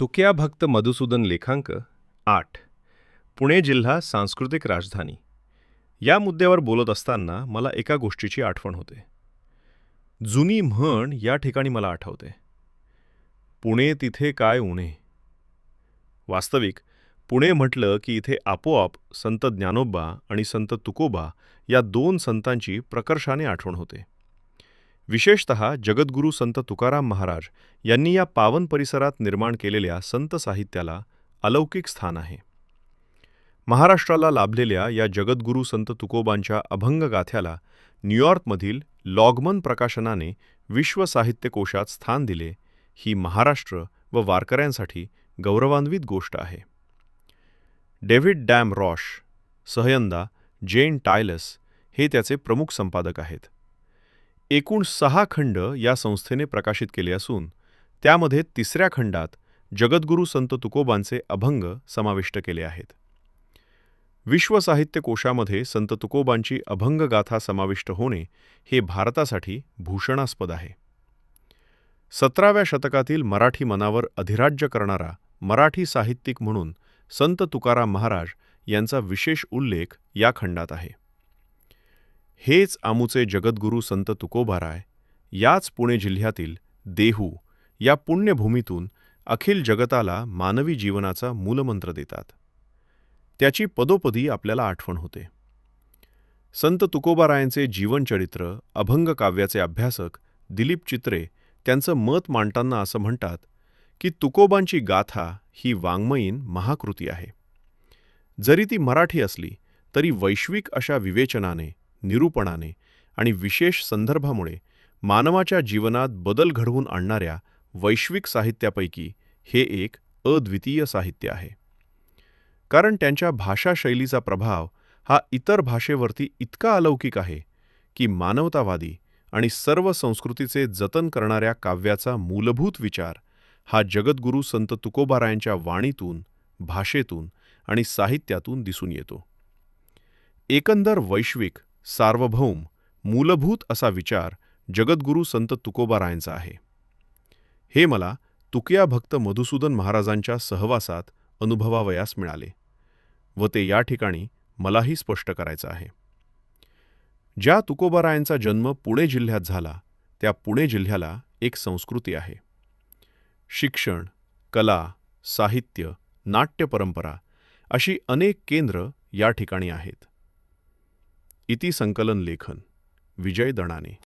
तुक्या भक्त मधुसूदन लेखांक आठ. पुणे जिल्हा सांस्कृतिक राजधानी. या मुद्द्यावर बोलत असताना मला एका गोष्टीची आठवण होते. जुनी म्हण या ठिकाणी मला आठवते. पुणे तिथे काय उणे वास्तविक पुणे म्हटलं की इथे आपोआप संत ज्ञानोबा आणि संत तुकोबा या दोन संतांची प्रकर्षाने आठवण होते. विशेषत जगद्गुरू संत तुकाराम महाराज यांनी या पावन परिसरात निर्माण केलेल्या संत साहित्याला अलौकिक स्थान आहे. महाराष्ट्राला लाभलेल्या या जगद्गुरू संत तुकोबांच्या अभंग गाथ्याला न्यूयॉर्कमधील लॉगमन प्रकाशनाने विश्व साहित्यकोशात स्थान दिले ही महाराष्ट्र व वारकऱ्यांसाठी गौरवान्वित गोष्ट आहे. डेव्हिड डॅम रॉश सहयंदा जेन टायलस हे त्याचे प्रमुख संपादक आहेत. एकूण सहा खंड या संस्थेने प्रकाशित केले असून त्यामध्ये तिसऱ्या खंडात जगद्गुरू संत तुकोबांचे अभंग समाविष्ट केले आहेत. विश्व साहित्य कोशामध्ये संत तुकोबांची अभंगगाथा समाविष्ट होणे हे भारतासाठी भूषणास्पद आहे. सतराव्या शतकातील मराठी मनावर अधिराज्य करणारा मराठी साहित्यिक म्हणून संत तुकाराम महाराज यांचा विशेष उल्लेख या खंडात आहे. हेच आमुचे जगद्गुरू संत तुकोबाराय याच पुणे जिल्ह्यातील देहू या पुण्यभूमीतून अखिल जगताला मानवी जीवनाचा मूलमंत्र देतात. त्याची पदोपदी आपल्याला आठवण होते. संत तुकोबारायांचे जीवनचरित्र अभंग काव्याचे अभ्यासक दिलीप चित्रे त्यांचं मत मांडताना असं म्हणतात की तुकोबांची गाथा ही वाङ्मयीन महाकृती आहे. जरी ती मराठी असली तरी वैश्विक अशा विवेचनाने निरूपणाने आणि विशेष संदर्भामुळे मानवाच्या जीवनात बदल घडवून आणणाऱ्या वैश्विक साहित्यापैकी हे एक अद्वितीय साहित्य आहे. कारण त्यांच्या भाषाशैलीचा प्रभाव हा इतर भाषेवरती इतका अलौकिक आहे की मानवतावादी आणि सर्व संस्कृतीचे जतन करणाऱ्या काव्याचा मूलभूत विचार हा जगद्गुरू संत तुकोबारायांच्या वाणीतून भाषेतून आणि साहित्यातून दिसून येतो. एकंदर वैश्विक सार्वभौम मूलभूत असा विचार जगद्गुरू संत तुकोबारायांचा आहे. हे मला तुकया भक्त मधुसूदन महाराजांच्या सहवासात अनुभवावयास मिळाले व ते या ठिकाणी मलाही स्पष्ट करायचं आहे. ज्या तुकोबारायांचा जन्म पुणे जिल्ह्यात झाला त्या पुणे जिल्ह्याला एक संस्कृती आहे. शिक्षण कला साहित्य नाट्य परंपरा अशी अनेक केंद्र या ठिकाणी आहेत. इति संकलन लेखन विजय दणाने.